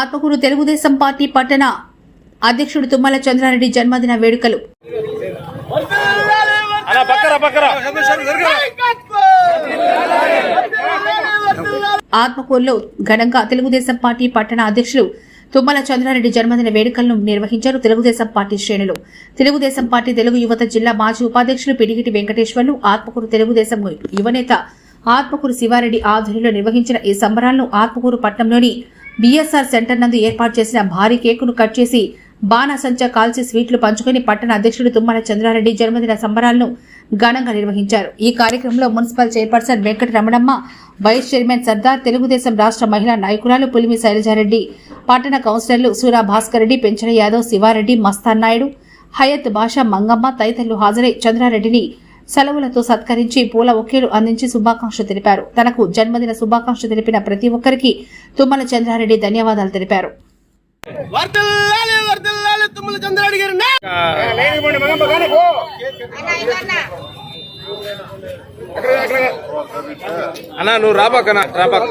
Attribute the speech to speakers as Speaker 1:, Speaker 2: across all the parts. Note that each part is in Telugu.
Speaker 1: ఆత్మకూరు తెలుగుదేశం పార్టీ పట్టణ అధ్యక్షుడు తుమ్మల చంద్రారెడ్డి జన్మదిన వేడుకలు. ఆత్మకూరులో ఘనంగా తెలుగుదేశం పార్టీ పట్టణ అధ్యక్షులు తుమ్మల చంద్రారెడ్డి జన్మదిన వేడుకలను నిర్వహించారు తెలుగుదేశం పార్టీ శ్రేణులు. తెలుగుదేశం పార్టీ తెలుగు యువత జిల్లా మాజీ ఉపాధ్యక్షులు పిడిగిటి వెంకటేశ్వర్లు ఆత్మకూరు తెలుగుదేశం యువనేత ఆత్మకూరు శివారెడ్డి ఆధ్వర్యంలో నిర్వహించిన ఈ సంబరాలను ఆత్మకూరు పట్టణంలోని బీఎస్ఆర్ సెంటర్ నందు ఏర్పాటు చేసిన భారీ కేకును కట్ చేసి బాణసంచ కాల్చి స్వీట్లు పంచుకుని పట్టణ అధ్యక్షుడు తుమ్మల చంద్రారెడ్డి జన్మదిన సంబరాలను ఘనంగా నిర్వహించారు. ఈ కార్యక్రమంలో municipal chairperson Venkata Ramanamma vice chairman Sardar Telugu Desam రాష్ట్ర మహిళా నాయకురాలు పులిమి శైలజారెడ్డి పట్టణ కౌన్సిలర్లు సూరా భాస్కర్ రెడ్డి పెంచన యాదవ్ శివారెడ్డి మస్తాన్ నాయుడు హయత్ భాష మంగమ్మ తదితరులు హాజరై చంద్రారెడ్డిని సెలవులతో సత్కరించి పూల ఒకేలు అందించి శుభాకాంక్షలు తెలిపారు. తనకు జన్మదిన శుభాకాంక్షలు తెలిపిన ప్రతి ఒక్కరికి తుమ్మల చంద్రారెడ్డి ధన్యవాదాలు తెలిపారు.
Speaker 2: అన్నా నువ్వు రాబాకనా రాబాక్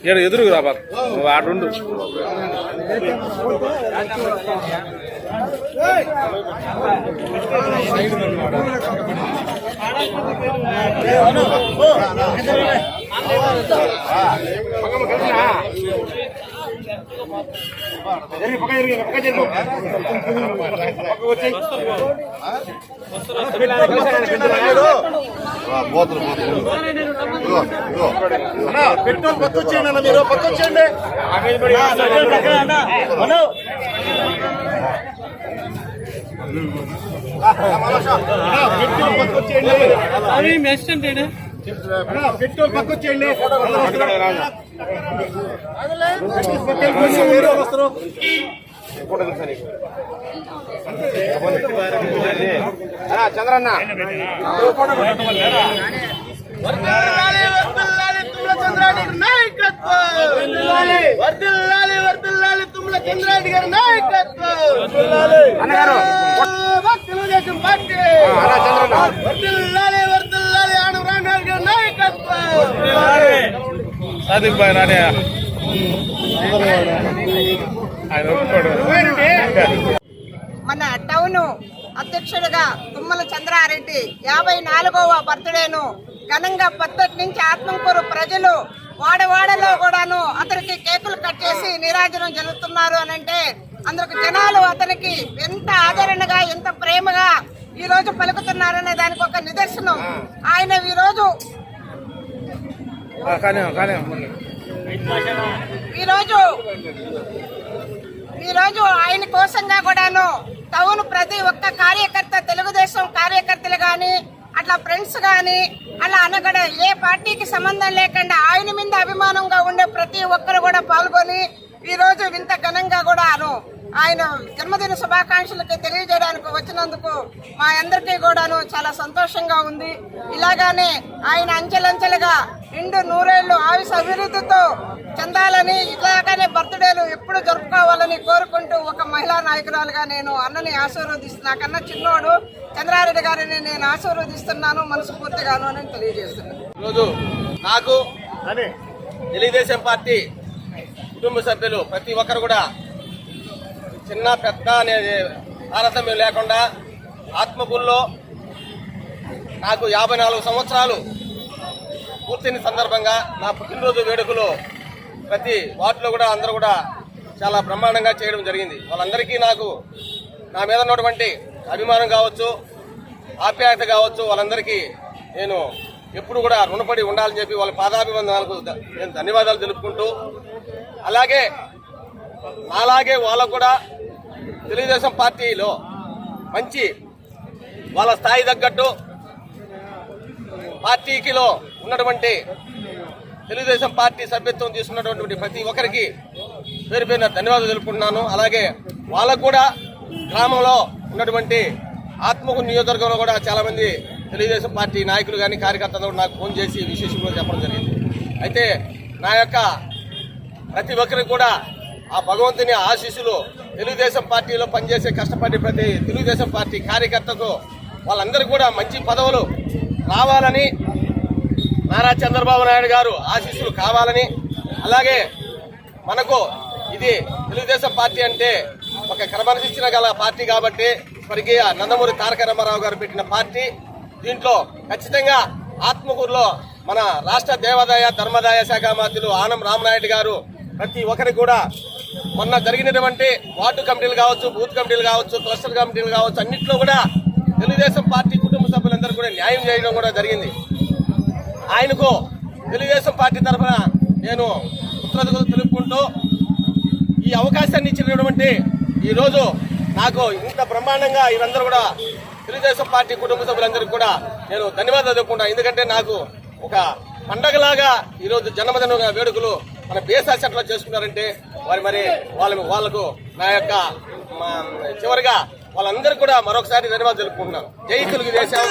Speaker 2: ఇక్కడ ఎదురుకు రాబాక్ నువ్వు ఆడుండు.
Speaker 3: పోతులు పక్క ఇదిగో పెట్రోల్ పక్కొచ్చేయండి అన్న మీరు పక్కొచ్చేయండి పెట్రోల్ పక్కొచ్చేయండి మీరు
Speaker 2: చంద్రన్న
Speaker 4: వర్ధిల్లాలి వర్ధిల్లాలి తుమ్మల చంద్రాడి గారి నాయకత్వం వర్ధిల్లాలి వర్ధిల్లాలి తుమ్మల చంద్రాడి గారి నాయకత్వం
Speaker 2: అన్నగారు
Speaker 4: జిందాబాద్ తెలుగుదేశం పార్టీ రామనాథ్ గారి నాయకత్వం.
Speaker 2: రాడే
Speaker 5: మన టౌన్ అధ్యక్షుడిగా తుమ్మల చంద్రారెడ్డి యాభై నాలుగవ బర్త్డేను ఘనంగా పద్ధతి నుంచి ఆత్మకూరు ప్రజలు వాడవాడలో కూడాను అతనికి కేకులు కట్ చేసి నీరాజనం జరుగుతున్నారు అని అంటే అందుకు జనాలు అతనికి ఎంత ఆదరణగా ఎంత ప్రేమగా ఈ రోజు పలుకుతున్నారనే దానికి ఒక నిదర్శనం. ఆయన ఈ రోజు
Speaker 2: కానీ కానీ
Speaker 5: ఈ రోజు ఈ రోజు ఆయన కోసంగా కూడాను టౌన్ ప్రతి ఒక్క కార్యకర్త తెలుగుదేశం కార్యకర్తలు గాని అట్లా ఫ్రెండ్స్ గాని అలా అనగడ ఏ పార్టీకి సంబంధం లేకుండా ఆయన మీద అభిమానంగా ఉండే ప్రతి ఒక్కరు కూడా పాల్గొని ఈ రోజు ఇంత ఘనంగా కూడాను ఆయన జన్మదిన శుభాకాంక్షలకి తెలియజేయడానికి వచ్చినందుకు మా అందరికీ కూడాను చాలా సంతోషంగా ఉంది. ఇలాగానే ఆయన అంచెలంచెలుగా నిండు నూరేళ్ళు ఆయుష అభివృద్ధితో చెందాలని ఇలాగానే బర్త్డేలు ఎప్పుడు జరుపుకోవాలని కోరుకుంటూ ఒక మహిళా నాయకురాలుగా నేను అన్నని ఆశీర్వదిస్తున్నా నాకన్నా చిన్నోడు చంద్రారెడ్డి గారిని నేను ఆశీర్వదిస్తున్నాను. మనస్ఫూర్తిగాను అని తెలియజేస్తున్నాను.
Speaker 4: ఈరోజు నాకు తెలుగుదేశం పార్టీ కుటుంబ సభ్యులు ప్రతి ఒక్కరు కూడా చిన్న పెద్ద అనేది తారతమ్యం లేకుండా ఆత్మకూరులో నాకు యాభై నాలుగు సంవత్సరాలు పూర్తయిన సందర్భంగా నా పుట్టినరోజు వేడుకలు ప్రతి వార్డులో కూడా అందరూ కూడా చాలా బ్రహ్మాండంగా చేయడం జరిగింది. వాళ్ళందరికీ నాకు నా మీద ఉన్నటువంటి అభిమానం కావచ్చు ఆప్యాయత కావచ్చు వాళ్ళందరికీ నేను ఎప్పుడు కూడా రుణపడి ఉండాలని చెప్పి వాళ్ళ పాదాభివందనాలకు నేను ధన్యవాదాలు తెలుపుకుంటూ అలాగే అలాగే వాళ్ళకు కూడా తెలుగుదేశం పార్టీలో మంచి వాళ్ళ స్థాయి తగ్గట్టు పార్టీకిలో ఉన్నటువంటి తెలుగుదేశం పార్టీ సభ్యత్వం తీసుకున్నటువంటి ప్రతి ఒక్కరికి పేరు పేరున ధన్యవాదాలు తెలుపుకుంటున్నాను. అలాగే వాళ్ళకు కూడా గ్రామంలో ఉన్నటువంటి ఆత్మకు నియోజకవర్గంలో కూడా చాలామంది తెలుగుదేశం పార్టీ నాయకులు కానీ కార్యకర్తలు నాకు ఫోన్ చేసి విశేషంగా చెప్పడం జరిగింది. అయితే నా యొక్క ప్రతి ఒక్కరికి కూడా ఆ భగవంతుని ఆశీస్సులు తెలుగుదేశం పార్టీలో పనిచేసే కష్టపడే ప్రతి తెలుగుదేశం పార్టీ కార్యకర్తకు వాళ్ళందరూ కూడా మంచి పదవులు రావాలని నారా చంద్రబాబు నాయుడు గారు ఆశీస్సులు కావాలని అలాగే మనకు ఇది తెలుగుదేశం పార్టీ అంటే ఒక క్రమశిక్షణ గల పార్టీ కాబట్టి స్వర్గీయ నందమూరి తారక రామారావు గారు పెట్టిన పార్టీ. దీంట్లో ఖచ్చితంగా ఆత్మకూరులో మన రాష్ట్ర దేవాదాయ ధర్మదాయ శాఖ మంత్రులు ఆనం రామనాయుడు గారు ప్రతి ఒక్కరికి కూడా మొన్న జరిగినటువంటి వార్డు కమిటీలు కావచ్చు బూత్ కమిటీలు కావచ్చు క్లస్టర్ కమిటీలు కావచ్చు అన్నింటిలో కూడా తెలుగుదేశం పార్టీ కుటుంబ సభ్యులందరూ కూడా న్యాయం చేయడం కూడా జరిగింది. ఆయనకు తెలుగుదేశం పార్టీ తరఫున నేను కృతజ్ఞతలు తెలుపుకుంటూ ఈ అవకాశాన్ని ఇచ్చినటువంటి ఈరోజు నాకు ఇంత బ్రహ్మాండంగా వీరందరూ కూడా తెలుగుదేశం పార్టీ కుటుంబ సభ్యులందరికీ కూడా నేను ధన్యవాదాలు చెప్పుకుంటాను ఎందుకంటే నాకు ఒక పండగలాగా ఈరోజు జన్మదిన వేడుకలు మన బేసాస్ ఎట్లా చేసుకున్నారంటే వారి మరి వాళ్ళ వాళ్ళకు నా యొక్క మా, చివరిగా వాళ్ళందరికీ కూడా మరొకసారి ధన్యవాదాలు తెలుపుకుంటున్నాను. జై తెలుగుదేశం.